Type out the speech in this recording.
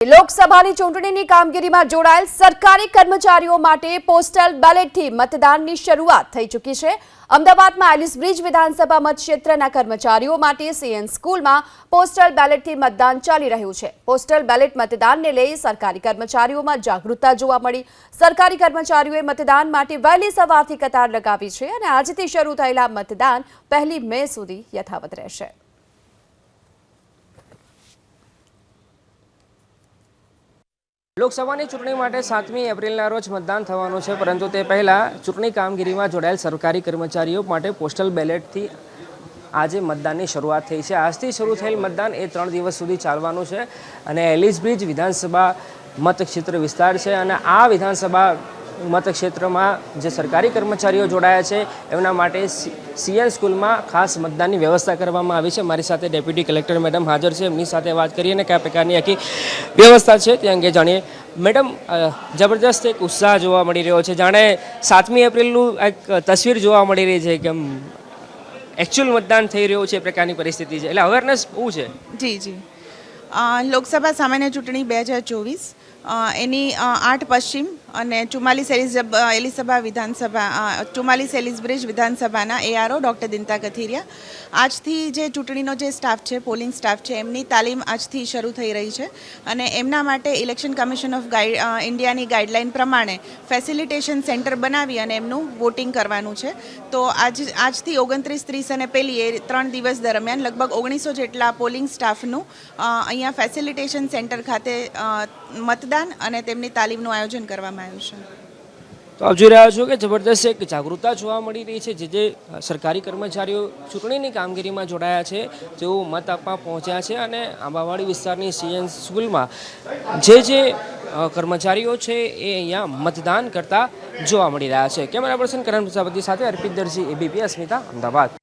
લોકસભાની ચૂંટણીની કામગીરીમાં જોડાયેલ સરકારી કર્મચારીઓ માટે પોસ્ટલ બેલેટથી મતદાનની શરૂઆત થઈ ચૂકી છે. અમદાવાદમાં એલિસ બ્રિજ વિધાનસભા મતક્ષેત્રના કર્મચારીઓ માટે સીએન સ્કૂલમાં પોસ્ટલ બેલેટથી મતદાન ચાલી રહ્યું છે. પોસ્ટલ બેલેટ મતદાનને લઈ સરકારી કર્મચારીઓમાં જાગૃતતા જોવા મળી. સરકારી કર્મચારીઓએ મતદાન માટે વહેલી સવારથી કતાર લગાવી છે અને આજથી શરૂ થયેલા મતદાન પહેલી મે સુધી યથાવત રહેશે. લોકસભાની ચૂંટણી માટે સાતમી એપ્રિલના રોજ મતદાન થવાનું છે, પરંતુ તે પહેલાં ચૂંટણી કામગીરીમાં જોડાયેલ સરકારી કર્મચારીઓ માટે પોસ્ટલ બેલેટથી આજે મતદાનની શરૂઆત થઈ છે. આજથી શરૂ થયેલ મતદાન એ ત્રણ દિવસ સુધી ચાલવાનું છે અને એલિસ બ્રિજ વિધાનસભા મતક્ષેત્ર વિસ્તાર છે અને આ વિધાનસભા મતક્ષેત્રમાં જે સરકારી કર્મચારીઓ જોડાયા છે, એમના માટે સીએન સ્કૂલમાં ખાસ મતદાનની વ્યવસ્થા કરવામાં આવી છે. મારી સાથે ડેપ્યુટી કલેક્ટર મેડમ હાજર છે. એમની સાથે વાત કરીએ કયા પ્રકારની આખી વ્યવસ્થા છે તે અંગે જાણીએ. મેડમ જબરજસ્ત એક ઉત્સાહ જોવા મળી રહ્યો છે. જાણે સાતમી એપ્રિલનું એક તસવીર જોવા મળી રહી છે કે એકચ્યુઅલ મતદાન થઈ રહ્યું છે, એ પ્રકારની પરિસ્થિતિ છે. એટલે અવેરનેસ બહુ છે. જી જી. લોકસભા સામાન્ય ચૂંટણી બે હજાર ચોવીસ એની આઠ પશ્ચિમ અને ચુમ્માલીસ એલિઝબ એલિસભા વિધાનસભા ચુમ્માલીસ એલિસબ્રિજ વિધાનસભાના એઆરઓ ડૉક્ટર દિનતા કથિરિયા. આજથી જે ચૂંટણીનો જે સ્ટાફ છે, પોલિંગ સ્ટાફ છે, એમની તાલીમ આજથી શરૂ થઈ રહી છે. અને એમના માટે ઇલેક્શન કમિશન ઓફ ગાઈડ ઇન્ડિયાની ગાઈડલાઇન પ્રમાણે ફેસિલિટેશન સેન્ટર બનાવી અને એમનું વોટિંગ કરવાનું છે. તો આજ આજથી ઓગણત્રીસ ત્રીસ અને પહેલી એ ત્રણ દિવસ દરમિયાન લગભગ ઓગણીસો જેટલા પોલિંગ સ્ટાફનું અહીંયા ફેસિલિટેશન સેન્ટર ખાતે મતદાન અને તેમની તાલીમનું આયોજન કરવામાં આવ્યું છે. તો આપ જોઈ રહ્યા છો કે જબરદસ્ત એક જાગૃતતા જોવા મળી રહી છે. જે જે સરકારી કર્મચારીઓ ચૂંટણીની કામગીરીમાં જોડાયા છે, તેઓ મત આપવા પહોંચ્યા છે અને આંબાવાડી વિસ્તારની સીએન સ્કૂલમાં જે જે કર્મચારીઓ છે, એ અહીંયા મતદાન કરતા જોવા મળી રહ્યા છે. કેમેરા પર્સન કરણ પ્રજાપતિ સાથે અર્પિત દરજી એબીપી અસ્મિતા, અમદાવાદ.